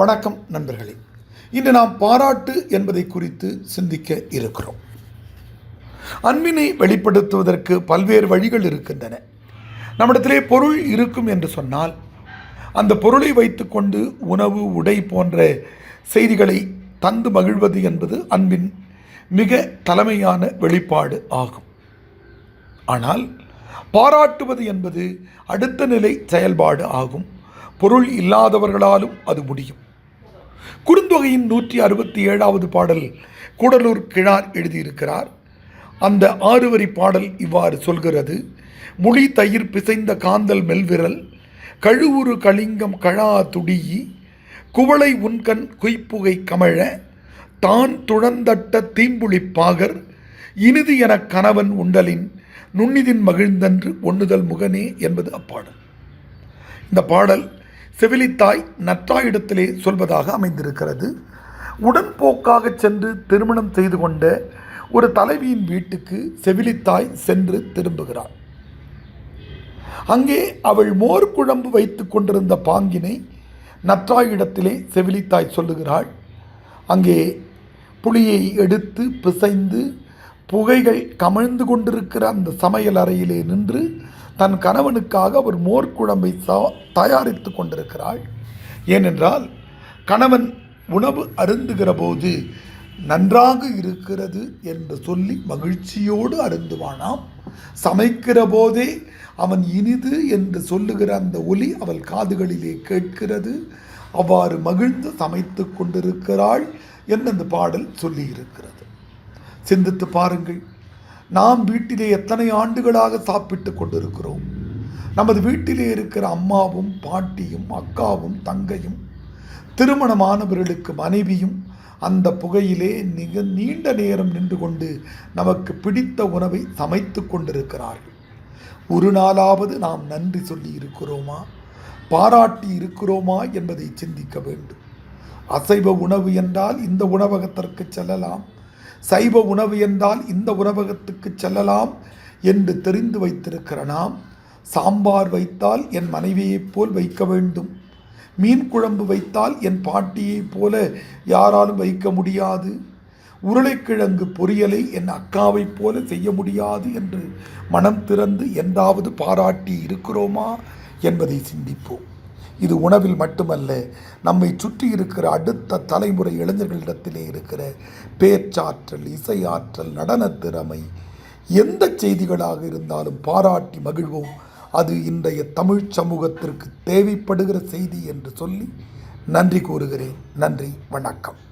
வணக்கம் நண்பர்களே. இன்று நாம் பாராட்டு என்பதை குறித்து சிந்திக்க இருக்கிறோம். அன்பினை வெளிப்படுத்துவதற்கு பல்வேறு வழிகள் இருக்கின்றன. நம்மிடத்திலே பொருள் இருக்கும் என்று சொன்னால் அந்த பொருளை வைத்துக்கொண்டு உணவு உடை போன்ற செய்திகளை தந்து மகிழ்வது என்பது அன்பின் மிக தலைமையான வெளிப்பாடு ஆகும். ஆனால் பாராட்டுவது என்பது அடுத்த நிலை செயல்பாடு ஆகும். பொருள் இல்லாதவர்களாலும் அது முடியும். குறுந்தொகையின் நூற்றி அறுபத்தி ஏழாவது பாடல் கூடலூர் கிழார் எழுதியிருக்கிறார். அந்த ஆறுவரி பாடல் இவ்வாறு சொல்கிறது. முடி தயிர் பிசைந்த காந்தல் மெல்விரல் கழுவுரு கலிங்கம் கழா துடியி குவளை உன்கண் குய்ப்புகை கமழ தான் துழந்தட்ட தீம்புளிப்பாகர் இனிது எனக் கணவன் உண்டலின் நுண்ணிதின் மகிழ்ந்தன்று ஒண்ணுதல் முகனே என்பது அப்பாடல். இந்த பாடல் செவிலித்தாய் நற்றாயிடத்திலே சொல்வதாக அமைந்திருக்கிறது. உடன்போக்காக சென்று திருமணம் செய்து கொண்ட ஒரு தலைவியின் வீட்டுக்கு செவிலித்தாய் சென்று திரும்புகிறார் அங்கே அவள் மோர் குழம்பு வைத்து கொண்டிருந்த பாங்கினை நற்றாயிடத்திலே செவிலித்தாய் சொல்லுகிறாள். அங்கே புளியை எடுத்து பிசைந்து புகைகள் கமழ்ந்து கொண்டிருக்கிற அந்த சமையல் அறையிலே நின்று தன் கணவனுக்காக அவர் மோர்க்குழம்பை சா தயாரித்து கொண்டிருக்கிறாள். ஏனென்றால் கணவன் உணவு அருந்துகிற போது நன்றாக இருக்கிறது என்று சொல்லி மகிழ்ச்சியோடு அருந்துவானாம். சமைக்கிற போதே அவன் இனிது என்று சொல்லுகிற அந்த ஒலி அவள் காதுகளிலே கேட்கிறது. அவ்வாறு மகிழ்ந்து சமைத்து கொண்டிருக்கிறாள் என்று அந்த பாடல் சொல்லியிருக்கிறது. சிந்தித்து பாருங்கள். நாம் வீட்டிலே எத்தனை ஆண்டுகளாக சாப்பிட்டு கொண்டிருக்கிறோம். நமது வீட்டிலே இருக்கிற அம்மாவும் பாட்டியும் அக்காவும் தங்கையும் திருமணமானவர்களுக்கு மனைவியும் அந்த புகையிலே மிக நீண்ட நேரம் நின்று கொண்டு நமக்கு பிடித்த உணவை சமைத்து கொண்டிருக்கிறார்கள். ஒரு நாளாவது நாம் நன்றி சொல்லி இருக்கிறோமா? பாராட்டி இருக்கிறோமா என்பதை சிந்திக்க வேண்டும். அசைவ உணவு என்றால் இந்த உணவகத்திற்கு செல்லலாம். சைவ உணவு என்றால் இந்த உணவகத்துக்கு செல்லலாம் என்று தெரிந்து வைத்திருக்கிற நாம் சாம்பார் வைத்தால் என் மனைவியைப் போல் வைக்க வேண்டும். மீன் குழம்பு வைத்தால் என் பாட்டியைப் போல யாராலும் வைக்க முடியாது. உருளைக்கிழங்கு பொரியலை என் அக்காவைப் போல செய்ய முடியாது என்று மனம் திறந்து எந்தாவது பாராட்டி இருக்கிறோமா? என்பதை சிந்திப்போம். இது உணவில் மட்டுமல்ல நம்மை சுற்றி இருக்கிற அடுத்த தலைமுறை இளைஞர்களிடத்திலே இருக்கிற பேச்சாற்றல் இசையாற்றல் நடனத் திறமை எந்த செய்திகளாக இருந்தாலும் பாராட்டி மகிழ்வோம். அது இன்றைய தமிழ் சமூகத்திற்கு தேவைப்படுகிற செய்தி என்று சொல்லி நன்றி கூறுகிறேன். நன்றி வணக்கம்.